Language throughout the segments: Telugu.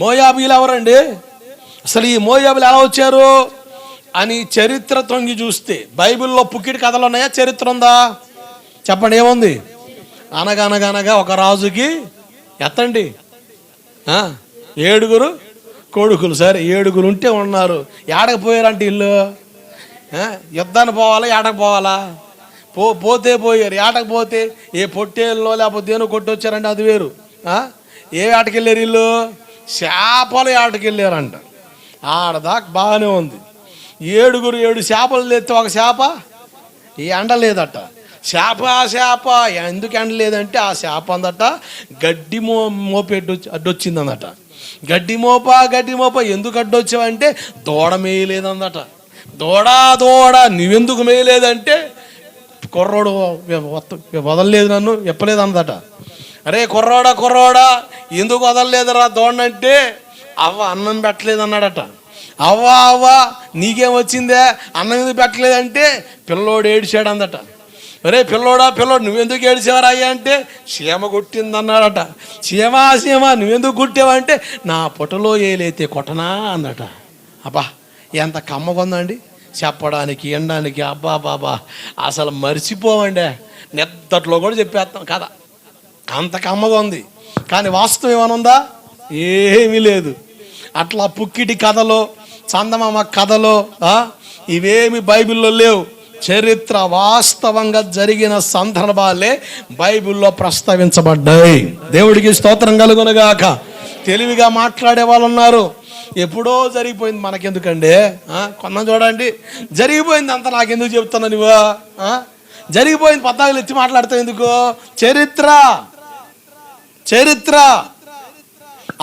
మోయాబీలు ఎవరండి? అసలు ఈ మోయాబులు ఎలా వచ్చారు? అని చరిత్ర తొంగి చూస్తే బైబిల్లో పుక్కిడి కథలు ఉన్నాయా? చరిత్ర ఉందా? చెప్పండి ఏముంది? అనగనగనగా ఒక రాజుకి ఎత్తండి. ఏడుగురు కొడుకులు. సరే ఏడుగురు ఉంటే ఉన్నారు. ఏడకు పోయారంటే ఇల్లు? యుద్ధానికి పోవాలా? ఏడకు పోవాలా? పో పోతే పోయారు. ఏటకు పోతే? ఏ పొట్టేళ్ళో లేకపోతే దేని కొట్టి వచ్చారంటే అది వేరు. ఏ ఆటకి వెళ్ళారు ఇల్లు చేపలు ఆటకి వెళ్ళారంట ఆడదాకా బాగానే ఉంది. ఏడుగురు ఏడు చేపలు లేతే ఒక చేప? ఈ ఎండ లేదట. చేప ఆ చేప ఎందుకు ఎండ లేదంటే ఆ చేప అందట గడ్డి మో మోపెట్టు అడ్డొచ్చింది అందట గడ్డి మోప గడ్డి మోప ఎందుకు అడ్డొచ్చావంటే దూడ మేయలేదందట దూడా దూడ నువ్వెందుకు మేయలేదంటే కుర్రోడు వదలలేదు నన్ను ఎప్పలేదు అరే కుర్రోడా కుర్రోడా ఎందుకు వదలలేదురా దోడంటే అవ్వ అన్నం పెట్టలేదు అన్నాడట అవ్వ అవ్వ నీకేం వచ్చిందే? అన్నం ఎందుకు పెట్టలేదంటే పిల్లోడు ఏడిచాడు అందట అరే పిల్లోడా పిల్లోడు నువ్వెందుకు ఏడిచేవరా అయ్యా అంటే చీమ కొట్టింది అన్నాడట చీమ చీమ నువ్వెందుకు కుట్టావంటే నా పొట్టలో ఏలైతే కొట్టనా అందట అబ్బా ఎంత కమ్మగుందండి చెప్పడానికి ఎండడానికి అబ్బా బాబా అసలు మర్చిపోవండి. నిద్దట్లో కూడా చెప్పేస్తాం కదా. అంత కమ్మగా ఉంది కానీ వాస్తవం ఏమైనా ఉందా ఏమీ లేదు. అట్లా పుక్కిటి కథలో చందమామ కథలో ఇవేమి బైబిల్లో లేవు. చరిత్ర వాస్తవంగా జరిగిన సందర్భాలే బైబిల్లో ప్రస్తావించబడ్డాయి. దేవుడికి స్తోత్రం కలుగునగాక. తెలివిగా మాట్లాడే వాళ్ళు ఉన్నారు ఎప్పుడో జరిగిపోయింది మనకెందుకండి? కొన్న చూడండి. జరిగిపోయింది అంత నాకెందుకు చెప్తున్నా నువ్వు? జరిగిపోయింది పద్నాలుగు ఎత్తి మాట్లాడతావు ఎందుకు? చరిత్ర. చరిత్ర.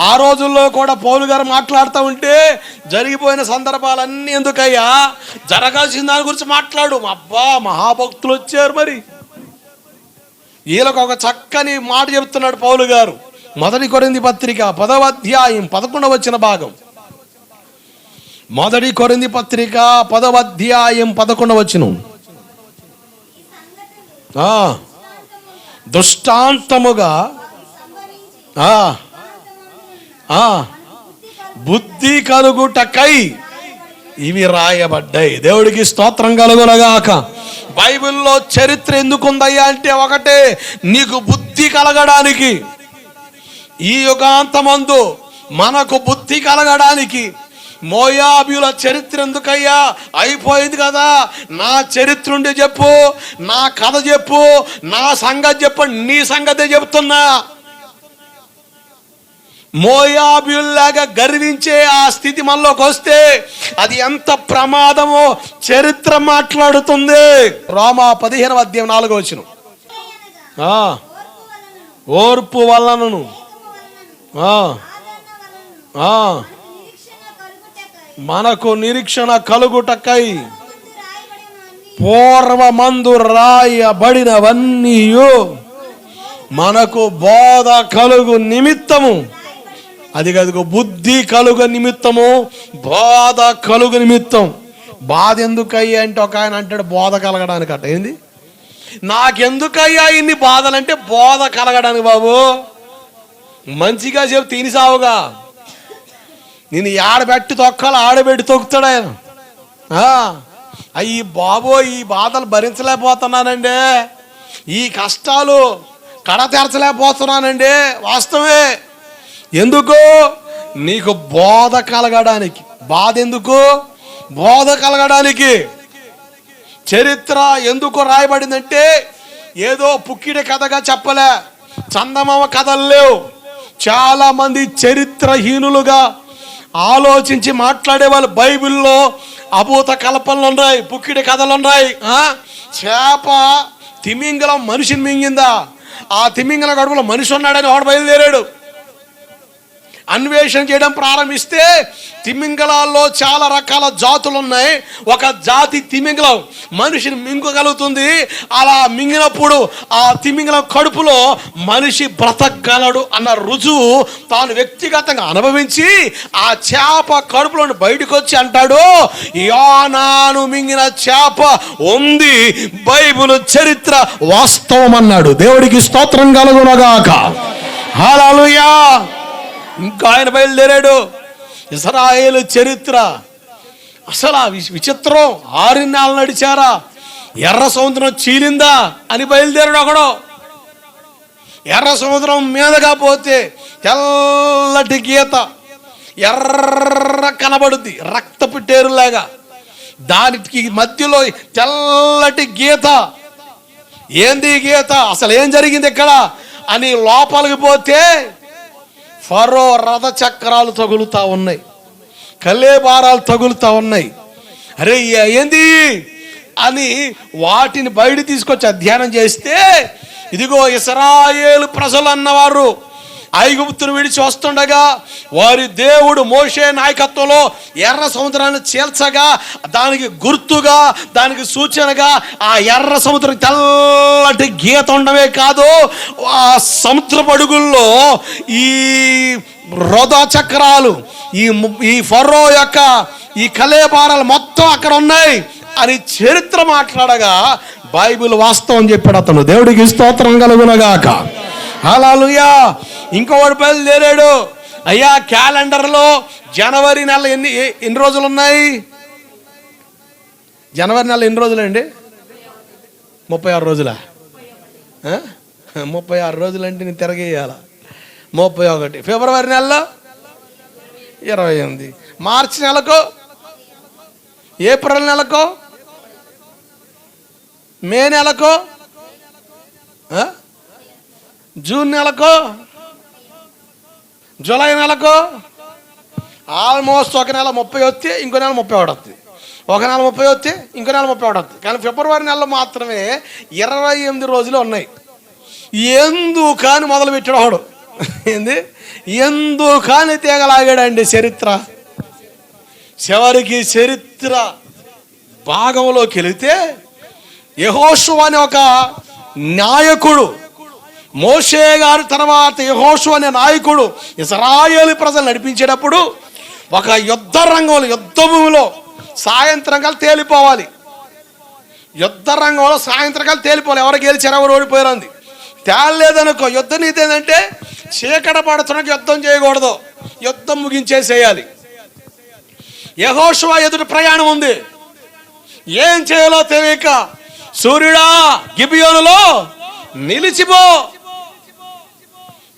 ఆ రోజుల్లో కూడా పౌలు గారు మాట్లాడుతూ ఉంటే జరిగిపోయిన సందర్భాలన్నీ ఎందుకయ్యా? జరగాల్సిన దాని గురించి మాట్లాడు. అబ్బా మహాభక్తులు వచ్చారు మరి. వీళ్ళకు ఒక చక్కని మాట చెప్తున్నాడు పౌలు గారు. మొదటి కొరింది పత్రిక పదవ అధ్యాయం పదకొండవ వచ్చిన భాగం. మొదటి కొరింది పత్రిక పదవ అధ్యాయం పదకొండవ వచ్చిన దుష్టాంతముగా బుద్ధి కలుగుటకై ఇవి రాయబడ్డాయి. దేవుడికి స్తోత్రం కలుగునగాక. బైబిల్లో చరిత్ర ఎందుకుందయ్యా అంటే ఒకటే నీకు బుద్ధి కలగడానికి. ఈ యుగాంతమందు మనకు బుద్ధి కలగడానికి మోయాబియుల చరిత్ర ఎందుకయ్యా? అయిపోయింది కదా. నా చరిత్ర ఉండి చెప్పు నా కథ చెప్పు నా సంగతి చెప్పు నీ సంగతే చెప్తున్నా. మోయాబుల్లాగా గర్వించే ఆ స్థితి మనలోకి వస్తే అది ఎంత ప్రమాదమో చరిత్ర మాట్లాడుతుంది. రోమా పదిహేను అధ్యాయం నాలుగో వచ్చిన ఓర్పు వలనను. మనకు నిరీక్షణ కలుగుటకై పూర్వమందు రాయబడినవన్నీ మనకు బోధ కలుగు నిమిత్తము. అది కాదు బుద్ధి కలుగ నిమిత్తము బోధ కలుగ నిమిత్తం. బాధ ఎందుకయ్యా అంటే ఒక ఆయన అంటాడు బోధ కలగడానికి అట ఏంది? నాకెందుకయ్యా ఇన్ని బాధలంటే బోధ కలగడానికి బాబు. మంచిగా చెప్తే తిని సావుగా. నేను ఆడబెట్టి తొక్కాలి ఆడబెట్టి తొక్కుతాడు ఆయన. అయ్యి బాబో ఈ బాధలు భరించలేకపోతున్నానండి. ఈ కష్టాలు కడ తెరచలేకపోతున్నానండి వాస్తవే ఎందుకు? నీకు బోధ కలగడానికి. బాధ ఎందుకు? బోధ కలగడానికి. చరిత్ర ఎందుకు రాయబడిందంటే ఏదో పుక్కిడి కథగా చెప్పలే. చందమామ కథలు లేవు. చాలా మంది చరిత్రహీనులుగా ఆలోచించి మాట్లాడే వాళ్ళు బైబిల్లో అభూత కల్పనలు ఉన్నాయి పుక్కిడి కథలు ఉన్నాయి. చేప తిమింగలం మనిషిని మింగిందా? ఆ తిమింగల గడుపులో మనిషి ఉన్నాడని వాడు బయలుదేరాడు. అన్వేషణ చేయడం ప్రారంభిస్తే తిమింగలాల్లో చాలా రకాల జాతులు ఉన్నాయి ఒక జాతి తిమింగలం మనిషిని మింగగలుగుతుంది. అలా మింగినప్పుడు ఆ తిమింగలం కడుపులో మనిషి బ్రతకగలడు అన్న రుజువు తాను వ్యక్తిగతంగా అనుభవించి ఆ చేప కడుపులో బయటకు వచ్చి అంటాడు యోనాను మింగిన చేప ఉంది. బైబిల్ చరిత్ర వాస్తవం అన్నాడు దేవుడికి స్తోత్రం కలుగునగాక. హల్లెలూయా. ఇంకా ఆయన బయలుదేరాడు. ఇస్రాయేలు చరిత్ర. అసలు ఆ విచి- విచిత్రం. ఆరున్నాళ్ళు నడిచారా. ఎర్ర సముద్రం చీలిందా అని బయలుదేరాడు ఒకడు ఎర్ర సముద్రం మీదగా పోతే తెల్లటి గీత. ఎర్ర కనబడుద్ది. రక్త టేరులాగా. దానికి మధ్యలో తెల్లటి గీత. ఏంది గీత? అసలు ఏం జరిగింది ఇక్కడ? అని లోపలికి పోతే ఫరో రథ చక్రాలు తగులుతా ఉన్నాయి. కల్లేబారాలు తగులుతా ఉన్నాయి. అరే ఏంది అని వాటిని బయట తీసుకొచ్చి అధ్యయనం చేస్తే ఇదిగో ఇస్రాయేలు ప్రజలు అన్నవారు ఐగుప్తును విడిచి వస్తుండగా వారి దేవుడు మోషే నాయకత్వంలో ఎర్ర సముద్రాన్ని చీల్చగా దానికి గుర్తుగా దానికి సూచనగా ఆ ఎర్ర సముద్రం తెల్లటి గీత ఉండమే కాదు ఆ సముద్ర పడుగుల్లో ఈ రథ చక్రాలు ఈ ఈ ఫర్రో యొక్క ఈ కలేపారాలు మొత్తం అక్కడ ఉన్నాయి అని చరిత్ర మాట్లాడగా బైబిల్ వాస్తవం చెప్పాడు అతను. దేవుడికి స్తోత్రం కలుగునగాక. హల్లెలూయా ఇంకోటి బయలుదేరాడు. అయ్యా క్యాలెండర్లో జనవరి నెల ఎన్ని ఏ- ఎన్ని రోజులు ఉన్నాయి జనవరి నెల ఎన్ని రోజులండి? ముప్పై ఆరు రోజులా? ముప్పై ఆరు రోజులంటే నేను తిరగేయాల? ముప్పై ఒకటి. ఫిబ్రవరి నెలలో ఇరవై ఎనిమిది. మార్చి నెలకు? ఏప్రిల్ నెలకు? మే నెలకు? జూన్ నెలకు జూలై నెలకు ఆల్మోస్ట్ ఒక నెల ముప్పై వస్తే ఇంకో నెల ముప్పై ఒకటి వస్తుంది. ఒక నెల ముప్పై వస్తే ఇంకో నెల ముప్పై ఒకటి వస్తుంది. కానీ ఫిబ్రవరి నెలలో మాత్రమే ఇరవై ఎనిమిది రోజులు ఉన్నాయి. ఎందుకు కాని మొదలు పెట్టాడు వాడు? ఏంది? ఎందుకు కాని తీగలాగాడండి చరిత్ర? చివరికి చరిత్ర భాగంలోకి వెళితే యహోషు అనే ఒక నాయకుడు మోషే గారి తర్వాత యహోషు అనే నాయకుడు ఇస్రాయేలు ప్రజలు నడిపించేటప్పుడు ఒక యుద్ధ రంగంలో యుద్ధ భూమిలో సాయంత్రం తేలిపోవాలి. యుద్ధ రంగంలో సాయంత్రం తేలిపోవాలి. ఎవరు గెలిచారు ఎవరు ఓడిపోయారు తేలలేదనుకో యుద్ధ నీతి ఏంటంటే చీకట పడుతున్నకి యుద్ధం చేయకూడదు. యుద్ధం ముగించేసేయాలి. యహోషువ ఎదుటి ప్రయాణం ఉంది. ఏం చేయాలో తెలియక సూర్యుడా గిబియోనులో నిలిచిపో.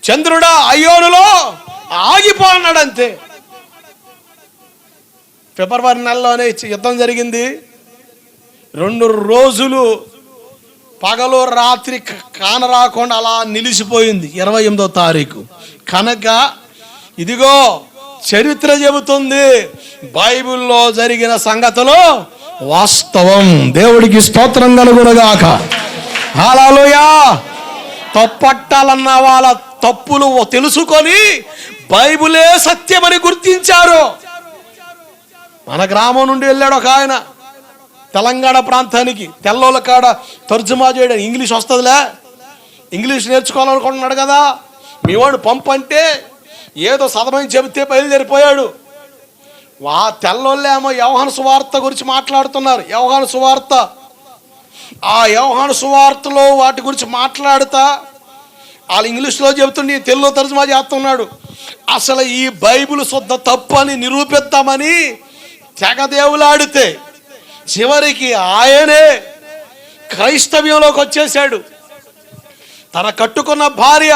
చంద్రుడా అయ్యోనులో ఆగిపో అన్నాడు అంతే ఫిబ్రవరి నెలలోనే యుద్ధం జరిగింది. రెండు రోజులు పగలు రాత్రి కానరాకుండా అలా నిలిచిపోయింది ఇరవై ఎనిమిదో తారీఖు. కనుక ఇదిగో చరిత్ర చెబుతుంది బైబిల్లో జరిగిన సంగతులు వాస్తవం. దేవుడికి స్తోత్రం కలుగునగాక. హాలలోయా. తప్పట్టాలన్న వాళ్ళ తప్పులు తెలుసుకొని బైబులే సత్యమని గుర్తించారు. మన గ్రామం నుండి వెళ్ళాడు ఒక ఆయన. తెలంగాణ ప్రాంతానికి తెల్లోళ్ళ కాడ తర్జుమా చేయడం ఇంగ్లీష్ వస్తుందిలే. ఇంగ్లీష్ నేర్చుకోవాలనుకుంటున్నాడు కదా. మీ వాడు పంపు అంటే ఏదో సదమని చెబితే బయలుదేరిపోయాడు. వా తెల్లోళ్ళేమో యవహాన సువార్త గురించి మాట్లాడుతున్నారు. యవహన సువార్త. ఆ యవహాన సువార్తలో వాటి గురించి మాట్లాడుతా వాళ్ళు ఇంగ్లీష్లో చెబుతుండే తెలుగులో తర్జుమా చేస్తున్నాడు. అసలు ఈ బైబిల్ శుద్ధ తప్పు అని నిరూపిద్దామని తెగదేవులాడితే చివరికి ఆయనే క్రైస్తవ్యంలోకి వచ్చేసాడు తన కట్టుకున్న భార్య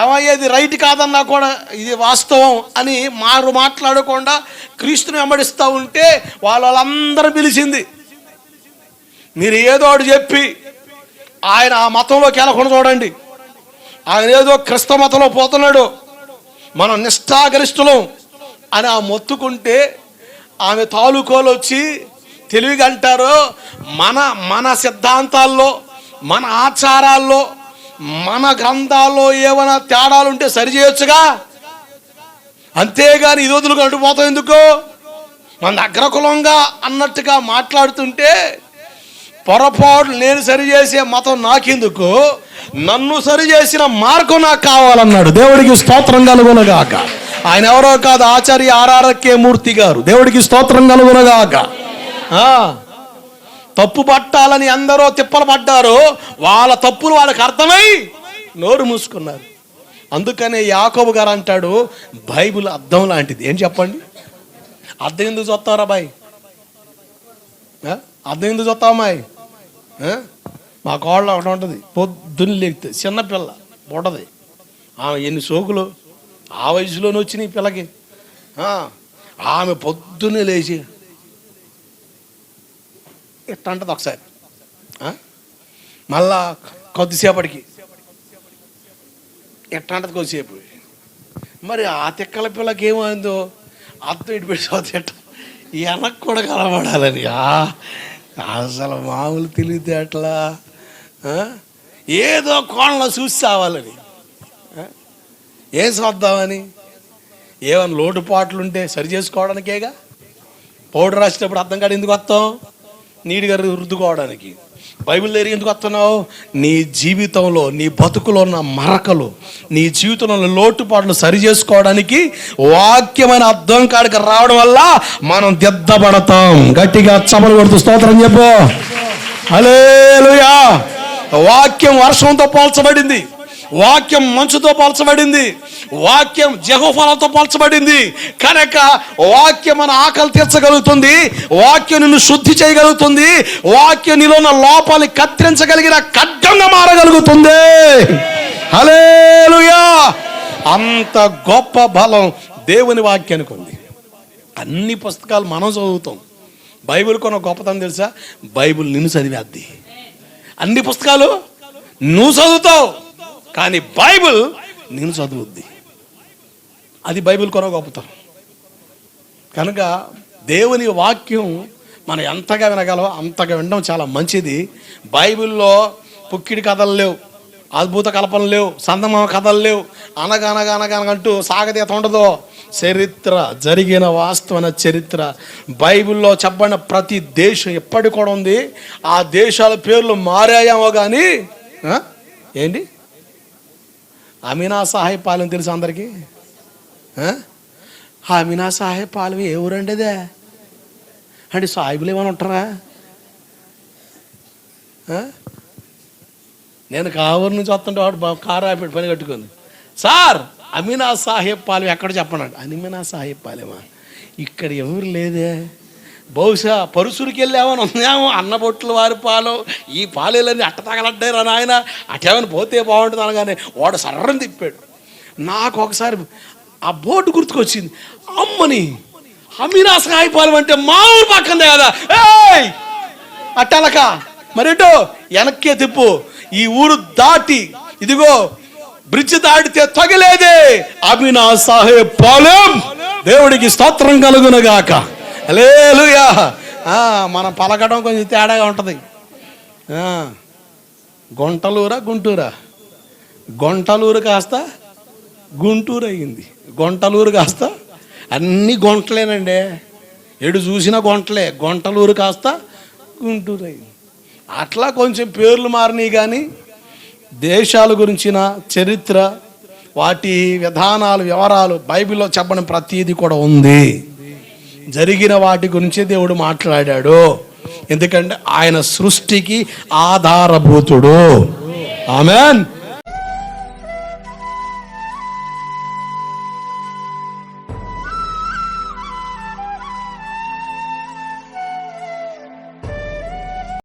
ఏమయ్యేది రైట్ కాదన్నా కూడా ఇది వాస్తవం అని మారు మాట్లాడకుండా క్రీస్తుని వెంబడిస్తూ ఉంటే వాళ్ళందరూ పిలిచింది. మీరు ఏదో ఒకటి చెప్పి ఆయన ఆ మతంలోకి వెళ్ళకుండా చూడండి. ఆయన ఏదో క్రిస్త మతంలో పోతున్నాడు. మనం నిష్ఠాగరిష్ఠులం అని ఆ మొత్తుకుంటే ఆమె తాలూకోలు వచ్చి తెలివిగా అంటారు మన మన సిద్ధాంతాల్లో మన ఆచారాల్లో మన గ్రంథాల్లో ఏమైనా తేడాలు ఉంటే సరి చేయొచ్చుగా? అంతేగాని ఈ రోజులు పోతాం ఎందుకు? మన అగ్రకులంగా అన్నట్టుగా మాట్లాడుతుంటే పొరపాటు నేను సరిచేసే మతం నాకెందుకు? నన్ను సరిచేసిన మార్గం నాకు కావాలన్నాడు. దేవుడికి స్తోత్రం కలుగునగాక. ఆయన ఎవరో కాదు ఆచార్య ఆర్ఆర్కే మూర్తి గారు. దేవుడికి స్తోత్రం కలుగునగాక. తప్పు పట్టాలని అందరూ తిప్పలు పడ్డారు. వాళ్ళ తప్పులు వాళ్ళకి అర్థమై నోరు మూసుకున్నారు. అందుకనే యాకోబు గారు అంటాడు బైబిల్ అర్థం లాంటిది. ఏం చెప్పండి? అర్థం ఎందుకు చూస్తావురా బాయ్? అర్థం ఎందుకు చూస్తావు అమ్మాయి మా కోళ్ళ ఒకటి ఉంటుంది. పొద్దున్న లేకపోతే చిన్నపిల్ల పుట్టది ఆమె ఎన్ని సోకులు? ఆ వయసులోనే వచ్చినాయి పిల్లకి. ఆమె పొద్దున్నే లేచి ఇట్ట అంటది ఒకసారి మళ్ళా కొద్దిసేపటికి ఎట్ట అంటది కొద్దిసేపు. మరి ఆ తిక్కల పిల్లకి ఏమైందో అర్థం ఇటు పెట్టి ఎట్ట వెనక్కి కూడా కలబడాలని అసలు మామూలు తెలివితే అట్లా ఏదో కోణంలో చూసి చావాలని ఏం చూద్దామని? ఏమైనా లోటుపాట్లు ఉంటే సరి చేసుకోవడానికేగా? పౌడర్ రాసేటప్పుడు అర్థం కాదు ఎందుకు వస్తాం? నీటిగా రుద్దుకోవడానికి. బైబిల్ దగ్గర ఎందుకు వస్తున్నావు? నీ జీవితంలో నీ బతుకులో ఉన్న మరకలు నీ జీవితంలో లోటుపాట్లు సరి చేసుకోవడానికి వాక్యమైన అర్థం కాడికి రావడం వల్ల మనం దిద్దబడతాం. గట్టిగా చమలు కొడుతూ స్తోత్రం చెప్పు. అలే వాక్యం వర్షంతో పోల్చబడింది. వాక్యం మంచుతో పోల్చబడింది. వాక్యం జహోఫలతో పోల్చబడింది. కనుక వాక్యం మన ఆకలి తీర్చగలుగుతుంది. వాక్యం నిన్ను శుద్ధి చేయగలుగుతుంది. వాక్యం నీలో ఉన్న లోపాన్ని కత్తిరించగలిగిన ఖడ్గంగా మారగలుగుతుంది. హలేలుయా అంత గొప్ప బలం దేవుని వాక్యానికి ఉంది. అన్ని పుస్తకాలు మనం చదువుతాం. బైబిల్ కొన్న గొప్పతనం తెలుసా? బైబిల్ నిన్ను చదివేద్ది. అన్ని పుస్తకాలు నువ్వు చదువుతావు. కానీ బైబిల్ నేను చదువుద్ది. అది బైబిల్ కొన గొప్పతనం కనుక దేవుని వాక్యం మనం ఎంతగా వినగలమో అంతగా వినడం చాలా మంచిది. బైబిల్లో పుక్కిడి కథలు లేవు అద్భుత కల్పనలు లేవు సందమామ కథలు లేవు. అనగనగా అనగనగంటూ సాగతీత ఉండదు చరిత్ర జరిగిన వాస్తవమైన చరిత్ర. బైబిల్లో చెప్పబడిన ప్రతి దేశం ఎప్పటికి కూడా ఉంది. ఆ దేశాల పేర్లు మారాయేమో కానీ? ఏంటి? అమీనా సాహెబ్ పాలెం తెలుసు అందరికీ? ఆ? ఆ అమీనా సాహెబ్ పాలెం ఏ ఊరండి అదే అంటే సాహిబులు ఏమైనా ఉంటారా? నేను కావూరు నుంచి వస్తుంటే వాడు కారు ఆపేటి పని కట్టుకుంది. సార్ అమీనా సాహెబ్ పాలెం ఎక్కడ చెప్పన్నాడు అమీనా సాహెబ్ పాలెమా? ఇక్కడ ఎవరు లేదే? బహుశా పరుసురికి వెళ్ళామని ఉందేమో అన్నబొట్లు వారి పాలు ఈ పాలేలన్నీ అట్ట తగలడ్డారు నాయన. అటేమని పోతే బాగుంటుంది అనగానే వాడు సర్రం తిప్పాడు. నాకు ఒకసారి ఆ బోటు గుర్తుకొచ్చింది. అమ్మని అమీనా సాయిపాలెం అంటే మా ఊరు పక్కందే కదా. ఏయ్! అట్టలక మరేటో? వెనక్కే తిప్పు. ఈ ఊరు దాటి ఇదిగో బ్రిడ్జ్ దాటితే తగిలేదే. అమీనా సాహెబ్ పాలెం. దేవుడికి స్తోత్రం కలుగునగాక. లేలుయా మనం పలకడం కొంచెం తేడాగా ఉంటుంది. గుంటలూరా గుంటూరా? గుంటలూరు కాస్త గుంటూరు అయ్యింది గుంటలూరు కాస్త అన్ని గుంటలేనండి. ఎడు చూసినా గుంటలే. గుంటలూరు కాస్త గుంటూరు అయింది అట్లా కొంచెం పేర్లు మారినాయి కానీ దేశాల గురించిన చరిత్ర వాటి విధానాలు వివరాలు బైబిల్లో చెప్పడం ప్రతీది కూడా ఉంది. జరిగిన వాటి గురించే దేవుడు మాట్లాడాడు. ఎందుకంటే ఆయన సృష్టికి ఆధారభూతుడు. ఆమెన్.